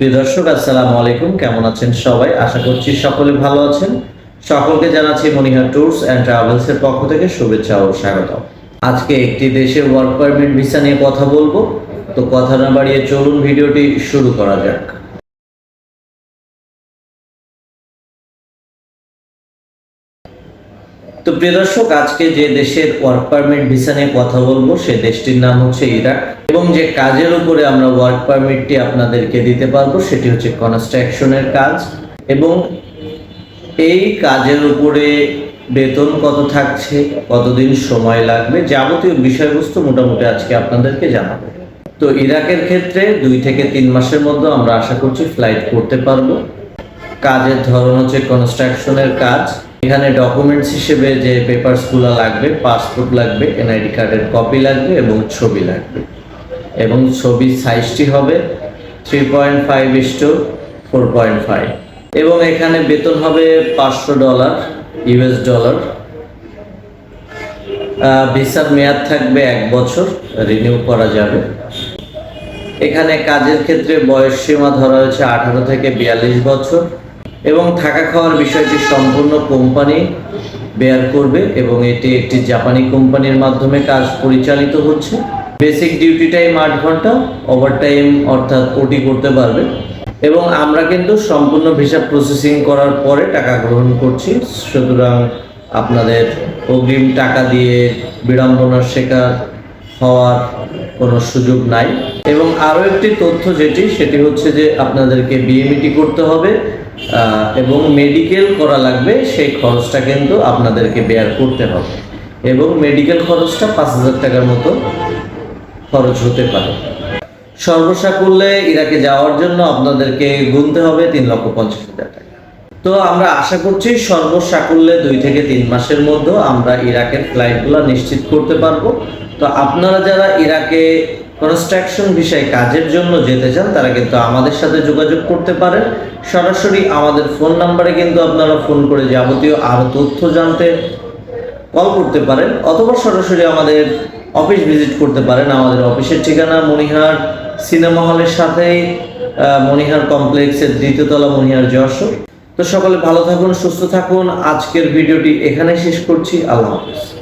প্রিয় দর্শক, আসসালামু আলাইকুম। কেমন আছেন সবাই? আশা করছি সকলে ভালো আছেন। সকলকে জানাচ্ছি মনিহার ট্যুরস অ্যান্ড ট্রাভেলসের পক্ষ থেকে শুভেচ্ছা ও স্বাগত আজকে একটি দেশের ওয়ার্ক পারমিট ভিসা নিয়ে কথা বলব। তো কথা না বাড়িয়ে চলুন, ভিডিওটি শুরু করা যাক। তো প্রিয় দর্শক, আজকে যে দেশের ওয়ার্ক পারমিট ভিসা নিয়ে কথা বলব, সে দেশটির নাম হচ্ছে ইরাক এবং যে কাজের উপরে আমরা ওয়ার্ক পারমিটটি আপনাদেরকে দিতে পারব, সেটি হচ্ছে কনস্ট্রাকশনের কাজ এবং এই কাজের উপরে বেতন কত থাকছে, কতদিন সময় লাগবে, যাবতীয় বিষয়বস্তু মোটামুটি আজকে আপনাদেরকে জানাব। তো ইরাকের ক্ষেত্রে দুই থেকে তিন মাসের মধ্যে আমরা আশা করছি ফ্লাইট করতে পারব। কাজের ধরন হচ্ছে কনস্ট্রাকশনের কাজ। এখানে ডকুমেন্টস হিসেবে যে পেপারসগুলো লাগবে পাসপোর্ট লাগবে এনআইডি কার্ডের কপি লাগবে এবং ছবি লাগবে। এবং ছবির সাইজটি হবে three point five into four point five এবং এখানে বেতন হবে পাঁচশো ডলার ইউএস ডলার ভিসার মেয়াদ থাকবে এক বছর রিনিউ করা যাবে। এখানে কাজের ক্ষেত্রে বয়স সীমা ধরা হয়েছে আঠারো থেকে বিয়াল্লিশ বছর। এবং থাকা খাওয়ার বিষয়টি সম্পূর্ণ কোম্পানি বেয়ার করবে এবং এটি একটি জাপানি কোম্পানির মাধ্যমে কাজ পরিচালিত হচ্ছে। বেসিক ডিউটি টাইম আট ঘণ্টা ওভারটাইম অর্থাৎ ওটি করতে পারবে। এবং আমরা কিন্তু সম্পূর্ণ ভিসা প্রসেসিং করার পরে টাকা গ্রহণ করছি। সুতরাং আপনাদের অগ্রিম টাকা দিয়ে বিড়ম্বনার শিকার হওয়ার কোনো সুযোগ নাই। এবং আরও একটি তথ্য যেটি, সেটি হচ্ছে যে আপনাদেরকে বিএমইটি করতে হবে এবং মেডিকেল করা লাগবে, সেই খরচটা কিন্তু আপনাদেরকে বেয়ার করতে হবে। এবং মেডিকেল খরচটা পাঁচ হাজার টাকার মতো খরচ হতে পারে। সর্বসাকুল্যে ইরাকে যাওয়ার জন্য আপনাদেরকে গুনতে হবে তিন লক্ষ পঞ্চাশ হাজার টাকা। তো আমরা আশা করছি সর্বসাকুল্যে দুই থেকে তিন মাসের মধ্যে আমরা ইরাকের ফ্লাইটগুলো নিশ্চিত করতে পারব। তো আপনারা যারা ইরাকে কনস্ট্রাকশন বিষয়ে কাজের জন্য যেতে চান তারা কিন্তু আমাদের সাথে যোগাযোগ করতে পারেন। সরাসরি আমাদের ফোন নাম্বারে কিন্তু আপনারা ফোন করে যাবতীয় আরও তথ্য জানতে কল করতে পারেন অথবা সরাসরি আমাদের অফিস ভিজিট করতে পারেন। আমাদের অফিসের ঠিকানা মনিহার সিনেমা হলের সাথেই আহ, মনিহার কমপ্লেক্সের দ্বিতীয়তলা মনিহার যশো তো সকলে ভালো থাকুন সুস্থ থাকুন। আজকের ভিডিওটি এখানে শেষ করছি। আল্লাহ হাফিজ।